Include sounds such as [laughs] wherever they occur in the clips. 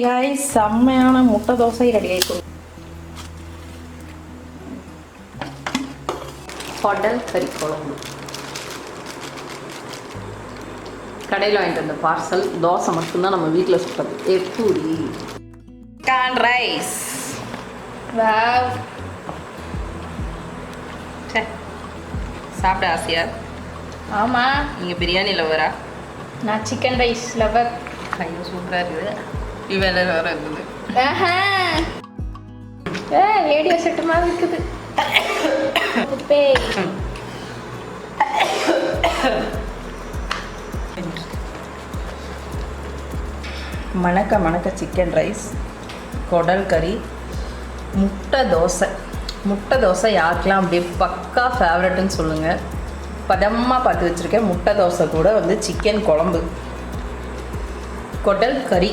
guys செம்மையான முட்டை dosa ready ஆயிக்கும் குடல் கறி குழம்பு. கடையில் வாங்கிட்டு வந்த பார்சல் தோசை மட்டும்தான் நம்ம வீட்டில் சுட்டது. எப்படி கான் ரைஸ் வாவ் சாப்பிட ஆசையா? ஆமா. நீங்கள் பிரியாணி லவரா நான் சிக்கன் ரைஸ் லவர் ஐயோ சூப்பராக இருக்குது. வேற ரேடியோ செட்டு மாதிரி இருக்குது மணக்க மணக்க சிக்கன் ரைஸ் குடல் கறி முட்டை தோசை முட்டை தோசை யாருக்கெல்லாம் அப்படியே பக்கா ஃபேவரட்னு சொல்லுங்கள் பதமாக பார்த்து வச்சுருக்கேன் முட்டை தோசை கூட வந்து சிக்கன் குழம்பு குடல் கறி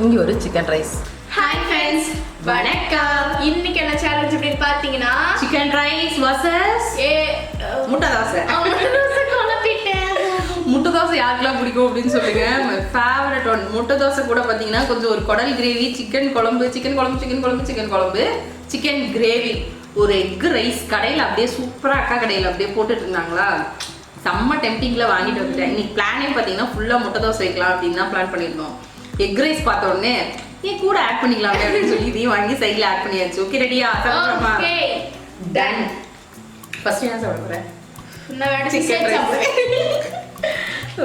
இங்கே ஒரு சிக்கன் ரைஸ் ஹாய் ஃப்ரெண்ட்ஸ் வணக்கம். இன்னைக்கு என்ன சேலஞ்ச் அப்படின்னு பார்த்தீங்கன்னா சிக்கன் ரைஸ் வர்சஸ் ஏ முட்டை தோசை. முட்டை தோசை யாருக்கெல்லாம் பிடிக்கும் அப்படின்னு சொல்லுங்க. ஃபேவரட் ஒன் முட்டை தோசை கூட பார்த்தீங்கன்னா கொஞ்சம் ஒரு குடல் கிரேவி சிக்கன் குழம்பு சிக்கன் குழம்பு சிக்கன் குழம்பு சிக்கன் குழம்பு சிக்கன் கிரேவி ஒரு எக் ரைஸ் கடையில் அப்படியே சூப்பராக அக்கா கடையில் அப்படியே போட்டுட்டு இருந்தாங்களா? செம்ம டெம்டிங்கில் வாங்கிட்டு வந்துட்டேன். இன்னைக்கு பிளானே பார்த்தீங்கன்னா ஃபுல்லாக முட்டை தோசை வைக்கலாம் அப்படின்னு தான் பிளான் பண்ணியிருந்தோம். எக் ரைஸ் பார்த்த உடனே ஏன் கூட ஆட் பண்ணிக்கலாமே? அப்படின்னு சொல்லி இதையும் வாங்கி சைடில் ஆட் பண்ணியாச்சு. ஓகே ரெடியா சாப்பிட்றோமா ஓகே டன் ஃபர்ஸ்ட் என்ன சாப்பிட போகிறேன் நான் வேணா சிக்கன் ரைஸ் சாப்பிடுறேன்.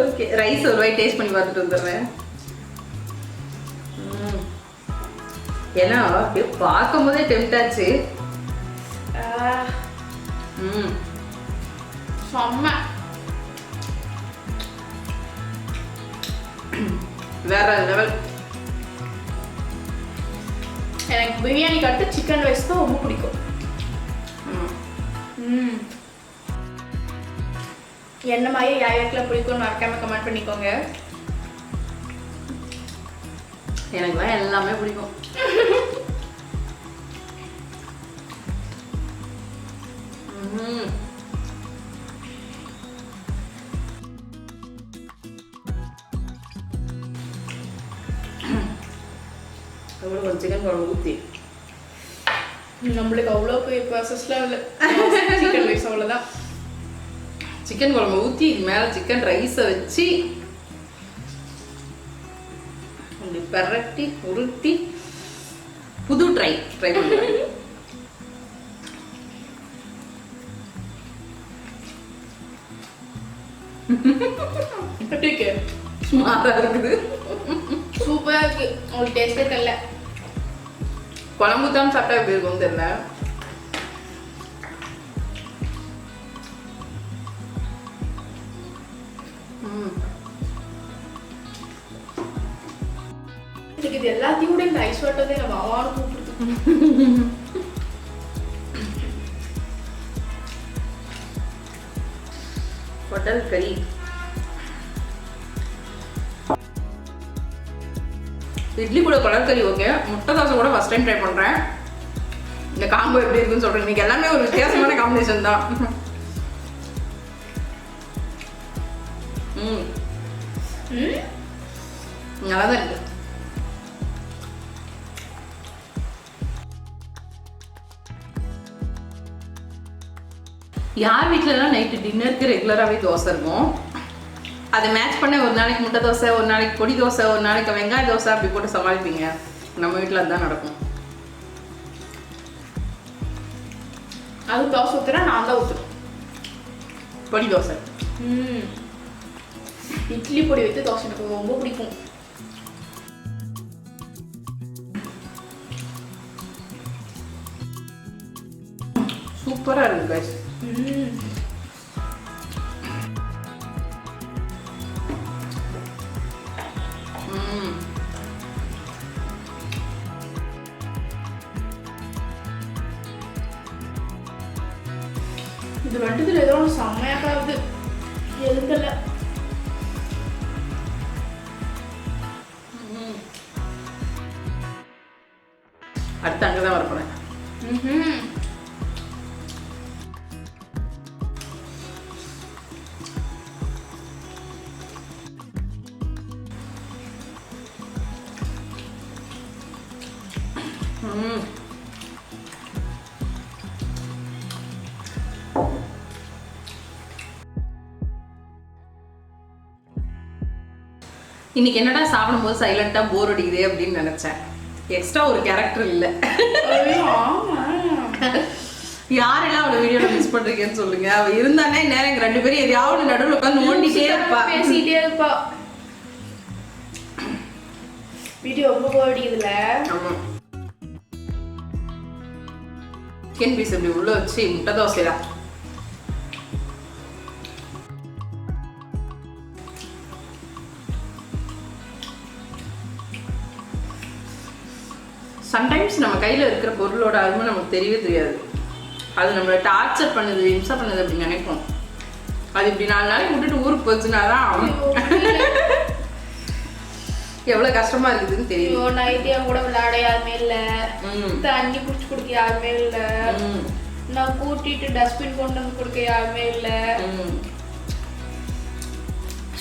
ஓகே ரைஸ் ஒரு வாய் டேஸ்ட் பண்ணி பார்த்துட்டு வந்துடுறேன். ஏன்னா அப்படியே பார்க்கும் போதே டெம்ட் ஆச்சு ம். செம்ம. வேற லெவல் எனக்கு பிரியாணி கட்டு சிக்கன் ரைஸ் தான் ரொம்ப பிடிக்கும். என்ன மாதிரி யாருக்கெல்லாம் பிடிக்கும் மறக்காம கமெண்ட் பண்ணிக்கோங்க. எனக்குலாம் எல்லாமே பிடிக்கும். [laughs] ம். அப்புறம் கொஞ்சம் சிக்கன் குழம்பு ஊற்றி நம்மளுக்கு அவ்வளோ பெரிய ப்ராசஸ்லாம் இல்லை சிக்கன் ரைஸ் அவ்வளோதான் சிக்கன் குழம்பு ஊற்றி இது மேலே சிக்கன் ரைஸை வச்சு அப்படி பெரட்டி உருட்டி புது ட்ரை ட்ரை பண்ணுறேன் எப்படி இருக்கு சுமாராக இருக்குது சூப்பராக இருக்கு உங்களுக்கு டேஸ்டே தெரியல குழம்பு தான் சாப்பிட்டா எப்படி இருக்கும்னு தெரியல. எனக்கு இது எல்லாத்தையும் கூட இந்த ஐஸ் வாட்டர் தான் நம்ம அவான்னு கூப்பிடுது. ஹோட்டல் கறி. இட்லி கூட குடல் ஓகே முட்டை தோசை கூட ஃபஸ்ட் டைம் ட்ரை பண்ணுறேன் இந்த காம்போ எப்படி இருக்குன்னு சொல்கிறேன் இன்றைக்கி எல்லாமே ஒரு வித்தியாசமான காம்பினேஷன் தான். ம். நல்லா தான் இருக்கு. யார் வீட்டிலலாம் நைட்டு டின்னருக்கு ரெகுலராகவே தோசை இருக்கும்? அதை மேட்ச் பண்ண ஒரு நாளைக்கு முட்டை தோசை ஒரு நாளைக்கு பொடி தோசை ஒரு நாளைக்கு வெங்காய தோசை அப்படி போட்டு சமாளிப்பீங்க. நம்ம வீட்டில் அதுதான் நடக்கும். அது தோசை ஊற்றுறா நான் தான் ஊற்றுறேன் பொடி தோசை. இட்லி பொடி வைத்து தோசை எனக்கு ரொம்ப பிடிக்கும். சூப்பராக இருக்கு guys. അടുത്ത അംഗത പറപ്പണേ. Mm-hmm. இன்னைக்கு என்னடா சாப்பிடும்போது சைலண்டா போர் அடிக்குதே அப்படின்னு நினைச்சேன். எக்ஸ்ட்ரா ஒரு கேரக்டர் இல்ல. யாரெல்லாம் அவளை வீடியோல மிஸ் பண்றீங்கன்னு சொல்லுங்க. அவ இருந்தானே நேரம் எங்க ரெண்டு பேரும் எதையாவது நடுவுல உட்காந்து நோண்டிட்டே இருப்பா. பேசிட்டே இருப்பா. வீடியோ ரொம்ப போர் அடிக்குதுல ஆமா. சிக்கன் பீஸ் இப்படி உள்ள வச்சு முட்டை தோசையா சம்டைம்ஸ் நம்ம கையில இருக்கிற பொருளோட அருமை நமக்கு தெரியவே தெரியாது. அது நம்மளை டார்ச்சர் பண்ணுது இம்சா பண்ணுது அப்படின்னு நினைப்போம். அது இப்படி நாலு நாளைக்கு விட்டுட்டு ஊருக்கு போச்சுனாதான் எவ்வளவு கஷ்டமா இருக்குதுன்னு தெரியும் நைட்டியா கூட விளையாட யாருமே இல்ல. தண்ணி குடிச்சு குடிக்க யாருமே இல்ல. நான் கூட்டிட்டு டஸ்ட்பின் கொண்டு வந்து கொடுக்க யாருமே இல்ல.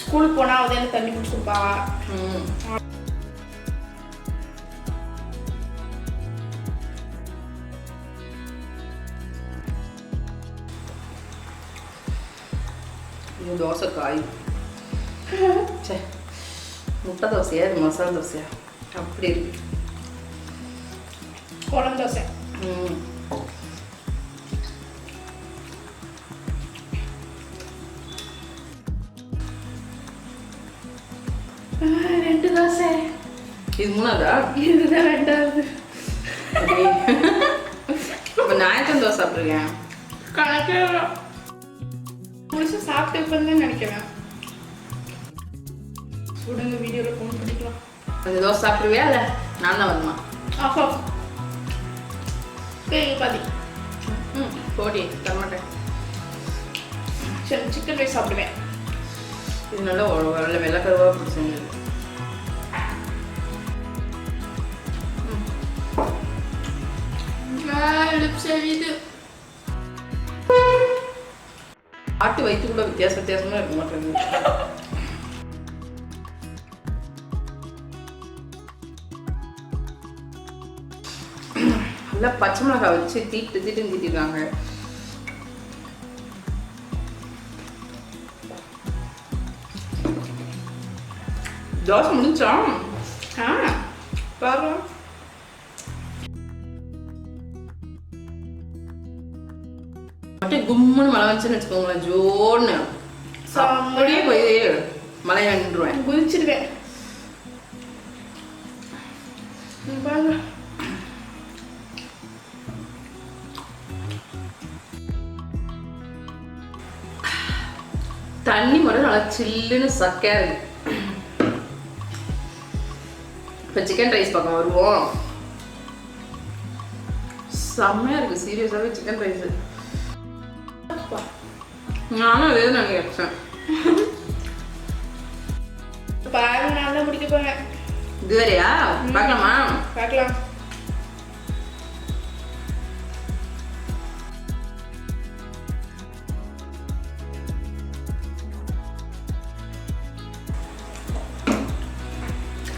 ஸ்கூலுக்கு போனா அவதான் எனக்கு தண்ணி குடிச்சு இது தோசை காய் ச்சே முட்டை தோசையா இது மசாலா தோசையா? அப்படி இருக்கு. குழம்பு தோசை. ம். ரெண்டு தோசை. இது மூணாவதா? இதுதான் ரெண்டாவது. இப்போ நான் எத்தனை தோசை சாப்பிட்ருக்கேன் கணக்கே. முழுசா சாப்பிட்டு உட்காந்து நினைக்கிறேன். சுடுங்க வீடியோல போன் பண்ணிக்கலாம். அந்த தோசை சாப்பிடுவியா இல்லை? நான் தான் வருமா ஆஃப் ஆஃப் கேங்க பாதி. ம் போடி தரமாட்டேன் சரி சிக்கன் ரைஸ் சாப்பிடுவேன். இது நல்லா நல்ல வெள்ளை கருவாக பிடிச்சிருந்தது லிப்ஸ் எரியுது. ஆட்டு வயிற்று கூட வித்தியாச வித்தியாசமா இருக்க மாட்டேங்குது. நல்லா பச்சை மிளகாய் வச்சு தீட்டு தீட்டுன்னு தீட்டிருக்காங்க தோசை முடிஞ்சா? ஆ பாரு அப்படியே கும்முன்னு மழை வந்துச்சுன்னு வச்சுக்கோங்களேன் ஜோன்னு அப்படியே போய் மழையை நின்றுவேன் குதிச்சிருவேன். தண்ணி மட்டும் நல்லா சில்லுன்னு சக்கையா இருக்கு. இப்போ சிக்கன் ரைஸ் பக்கம் வருவோம். செம்மையா இருக்கு சீரியஸாவே சிக்கன் ரைஸ். நானும் அதே தான் நினைச்சேன் பாருங்க நான் தான் முடிக்க போறேன். இதுவரையா? பார்க்கலாமா? பார்க்கலாம்.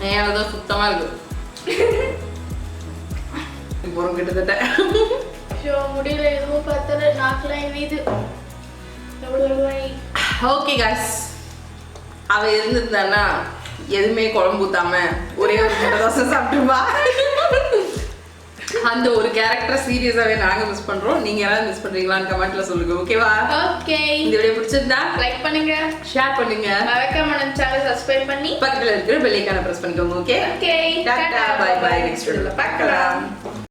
ஏன் தான் சுத்தமா இருக்கு. [laughs] இப்போ கிட்டத்தட்ட. முடியல. எதுவும் பார்த்தல நாக்கெல்லாம் வழி ஓகே காஸ் அவ இருந்திருந்தான்னா எதுவுமே குழம்பு ஊத்தாம ஒரே ஒரு முட்டை தோசை சாப்பிட்டுருவா. அந்த ஒரு கேரக்டர் சீரியஸாவே நாங்க மிஸ் பண்றோம். நீங்க யாராவது மிஸ் பண்றீங்களான்னு கமெண்ட்ல சொல்லுங்க ஓகேவா ஓகே இந்த வீடியோ பிடிச்சிருந்தா லைக் பண்ணுங்க. ஷேர் பண்ணுங்க. மறக்காம நம்ம சேனல் சப்ஸ்கிரைப் பண்ணி பக்கத்துல இருக்கிற பெல்லைக்கான பிரஸ் பண்ணிக்கோங்க okay okay tata bye bye next வீடியோல பார்க்கலாம்.